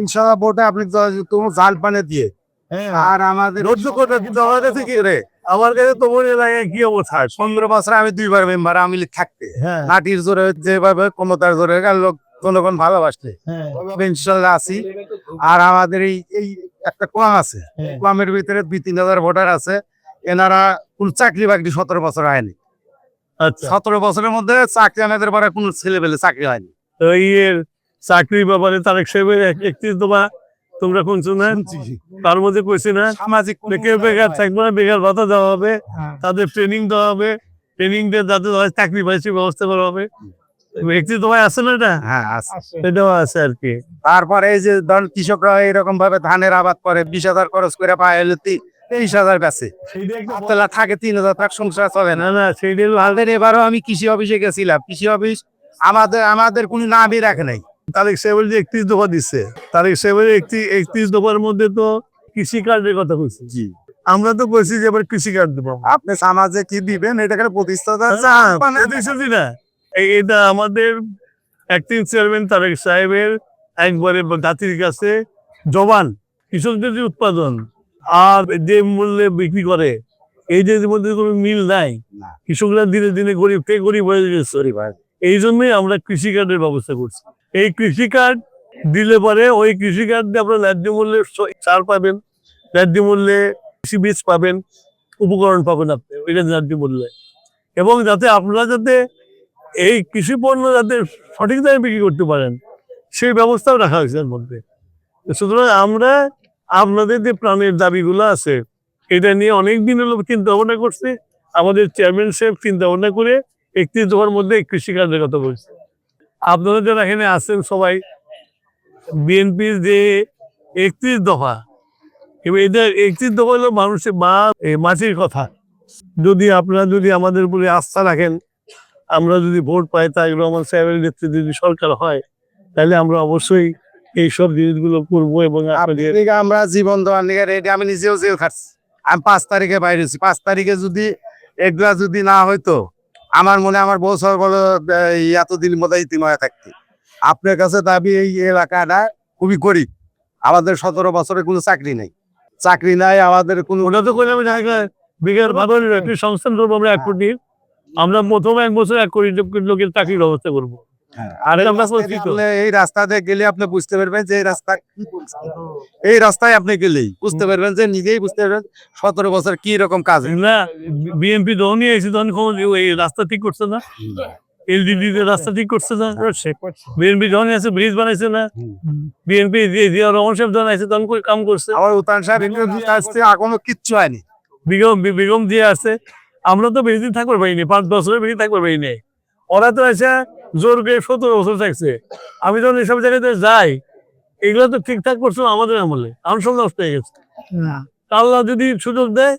ইনশাল্লাহ বোটে আপনি তোমার জাল পানে দিয়ে। আর আমাদের ধৈর্য করে কিন্তু আমার কাছে কি রে। আমার কাছে তোমার এলাকায় কি অবস্থা। পনেরো বছর আমি দুইবার মেম্বার আমি থাকতে। হ্যাঁ। নাটির জোরে যেভাবে ক্ষমতার জোরে লোক জনগণ ভালোবাসলে হ্যাঁ। ইনশাল্লাহ আছি। আর আমাদের এই এই একটা কোয়াম আছে। হ্যাঁ। কোয়ামের ভিতরে দুই তিন হাজার ভোটার আছে। এনারা কোন চাকরি বাকরি সতেরো বছর হয়নি। আচ্ছা। সতেরো বছরের মধ্যে চাকরি আনাদের পরে কোন ছেলে পেলে চাকরি হয়নি। তো ইয়ের চাকরির ব্যাপারে তারেক সাহেবের এক- একত্রিশ দফা তোমরা শুনছো না? তার মধ্যে কইছি না সামাজিক কেউ বেকার থাকবে না বেকার ভাতা দেওয়া হবে হ্যাঁ। তাদের ট্রেনিং দেওয়া হবে ট্রেনিং দিয়ে যাতে চাকরি পাইছে ব্যবস্থা করা হবে। একত্রিশ দফায় আছে না এটা? হ্যাঁ এটাও আছে। আর কি। তারপরে এই যে ধর কৃষকরা এরকম ভাবে ধানের আবাদ করে বিশ হাজার খরচ করে পায় হলে তি- তেইশ হাজার তাহলে থাকে তিন হাজার টাকা সংসার চলে না। না এবারও আমি কৃষি অফিসে গেছিলাম। কৃষি অফিস আমাদের আমাদের কোনো নামই রাখে নাই। তারেক সাহেবের যে একত্রিশ দফা দিচ্ছে তারেক সাহেবের একত্রিশ একত্রিশ দফার মধ্যে তো কৃষি কার্ডের কথা বলছি। জি। আমরা তো বলছি যে এবার কৃষি কার্ড দেবো। আপনি সমাজে কি দিবেন? এটাকে প্রতিষ্ঠাতা না, না এটা আমাদের অ্যাক্টিং চেয়ারম্যান তারেক সাহেবের একবারে জাতির কাছে জবান। কৃষকদের যে উৎপাদন আর যে মূল্যে বিক্রি করে এই যে মধ্যে কোনো মিল নাই কৃষকরা দিনে দিনে গরিব থেকে গরিব হয়ে গেছে। এই জন্যই আমরা কৃষি কার্ডের ব্যবস্থা করছি। এই কৃষি কার্ড দিলে পরে ওই কৃষি কার্ড দিয়ে আপনার ন্যায্য মূল্যে সার পাবেন, ন্যায্য মূল্যে কৃষি বীজ পাবেন, উপকরণ পাবেন আপনি, ওইটা ন্যায্য মূল্যে। এবং যাতে আপনারা যাতে এই কৃষি পণ্য যাতে সঠিক দামে বিক্রি করতে পারেন, সেই ব্যবস্থাও রাখা হয়েছে এর মধ্যে। সুতরাং আমরা আপনাদের যে প্রাণের দাবিগুলো আছে, এটা নিয়ে অনেক দিন হলো চিন্তা ভাবনা করছে। আমাদের চেয়ারম্যান সাহেব চিন্তা ভাবনা করে একত্রিশ দফার মধ্যে কৃষিকাজের কথা বলছে। আপনারা যারা এখানে আছেন সবাই বিএনপির যে একত্রিশ দফা এবং এটা একত্রিশ দফা হলো মানুষের মা এ, মাটির কথা। যদি আপনারা যদি আমাদের উপরে আস্থা রাখেন আমরা যদি ভোট পাই তাই রহমান সাহেবের নেতৃত্বে যদি সরকার হয় তাহলে আমরা অবশ্যই এই সব জিনিসগুলো করব এবং আমরা জীবন দেওয়ার নিয়ে রেডি আমি নিজেও জেল খাচ্ছি আমি পাঁচ তারিখে বাইরেছি পাঁচ তারিখে যদি এগুলা যদি না হইতো আমার মনে আমার বউ সব বলো এতদিন মতো ইতিময় থাকতে। আপনার কাছে দাবি এই এলাকাটা খুবই গরিব। আমাদের সতেরো বছরে কোনো চাকরি নেই। চাকরি নাই আমাদের কোনো ওটা তো করলাম জায়গায় বিঘার ভাগের একটি সংস্থান করব আমরা এক কোটি। আমরা প্রথম এক বছর এক কোটি লোক- লোকের চাকরির ব্যবস্থা করব। আর এটা আমরা তো। এই রাস্তাতে গেলে আপনি বুঝতে পারবেন যে এই রাস্তা এই রাস্তায় আপনি গেলেই বুঝতে পারবেন যে নিজেই বুঝতে পারবেন সতেরো বছর কি রকম কাজ। না বিএনপি যখনই এসে তখন এই রাস্তা ঠিক করছে না। এলডিডি রাস্তা ঠিক করছে না। বিএনপি যখন এসে ব্রিজ বানাইছে না বিএনপি জিয়া রহমান সাহেব যখন আছে তখন কাম করছে? আমার উতান সাহেব আসছে এখনও কিচ্ছু হয়নি। বেগম বেগম দিয়ে আছে আমরা তো বেশি দিন থাকতে পারিনি পাঁচ বছরের বেশি পারিনি ওরা তো এসে জোর করে সতেরো বছর থাকছে। আমি যখন এসব জায়গাতে যাই। এগুলো তো ঠিকঠাক করছিল আমাদের আমলে। আমার সব নষ্ট হয়ে গেছে। আল্লাহ যদি সুযোগ দেয়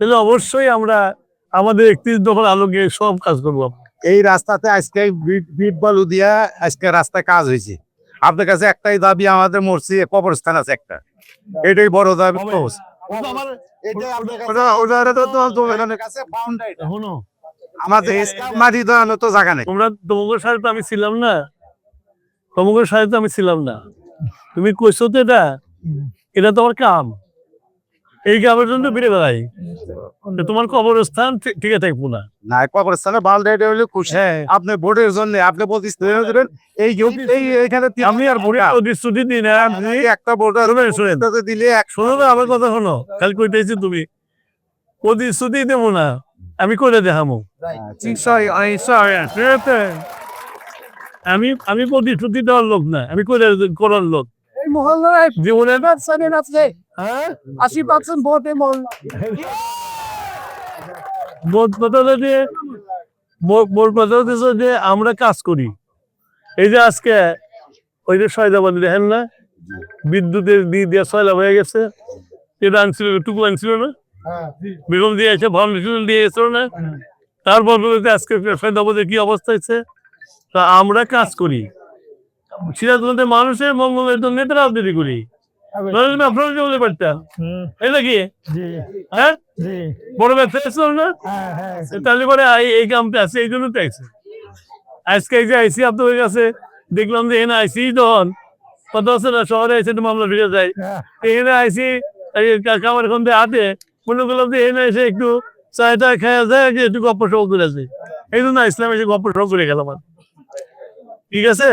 তাহলে অবশ্যই আমরা আমাদের একত্রিশ দফার আলোকে সব কাজ করব এই রাস্তাতে আজকে বিট- বিট বালু দিয়া আজকে রাস্তায় কাজ হয়েছে। আপনার কাছে একটাই দাবি আমাদের মরছি কবরস্থান আছে একটা। এটাই বড় দাবি। ওটা- ওটা তো কাছে। এখনও? আমাদের মাটি দেওয়ানো তো জায়গা নেই। তোমরা সাথে তো আমি ছিলাম না। সাথে তো আমি ছিলাম না। তুমি কইছো তো এটা। এটা তোমার কাম এই কামের জন্য বেড়ে বেড়াই। তোমার কবরস্থান থাকব না না কবরস্থানে খুশি। হ্যাঁ। আপনি ভোটের জন্য আপনি দেবেন। এই এই এখানে আমি আর প্রতিশ্রুতি দিই না একটা ভোটার শুনেন, শুনেন। দিলে এক শোনো না আমার কথা শোনো। কাল কইতেছি তুমি। প্রতিশ্রুতি দেবো না। আমি করে দেখামো। আমি আমি প্রতিশ্রুতি দেওয়ার লোক না আমি করে করার লোক। মহল্লায় আছে হ্যাঁ? আশি পার্সেন্ট ভোটে মহল্লা মোট কথা যে মো- মোট কথা হচ্ছে যে আমরা কাজ করি। এই যে আজকে ওই যে সয়দাবাদ দেখেন না? বিদ্যুতের দিয়ে দিয়ে সয়লা হয়ে গেছে। এটা আনছিল টুকু আনছিল না? বেগম দিয়ে আছে ফাউন্ডেশন দিয়ে এসেছিল না তার বদলে আজকে সয়দাবাদের কি অবস্থা হয়েছে। তা আমরা কাজ করি। সিরাজগঞ্জের মানুষের মঙ্গলের জন্য নেতারা রাজনীতি করি। আপনারা বলতে পারতাম এটা কি হ্যাঁ? বড় ব্যবসা না? তাহলে পরে এই- কামটা আছে এই জন্য তো আইসি আজকে এই যে আইসি আপনাদের কাছে দেখলাম যে এনে আইসি তখন কত আছে না শহরে এসে একটু মামলা ফিরে যায় হ্যাঁ। এখানে আইসি এই কামার এখন দিয়ে হাতে মনে করলাম যে এনে এসে একটু চায়টা খেয়ে যায় একটু গপ্প সব করে আছে এই জন্য ইসলাম এসে গপ্প সব করে গেলাম ঠিক আছে?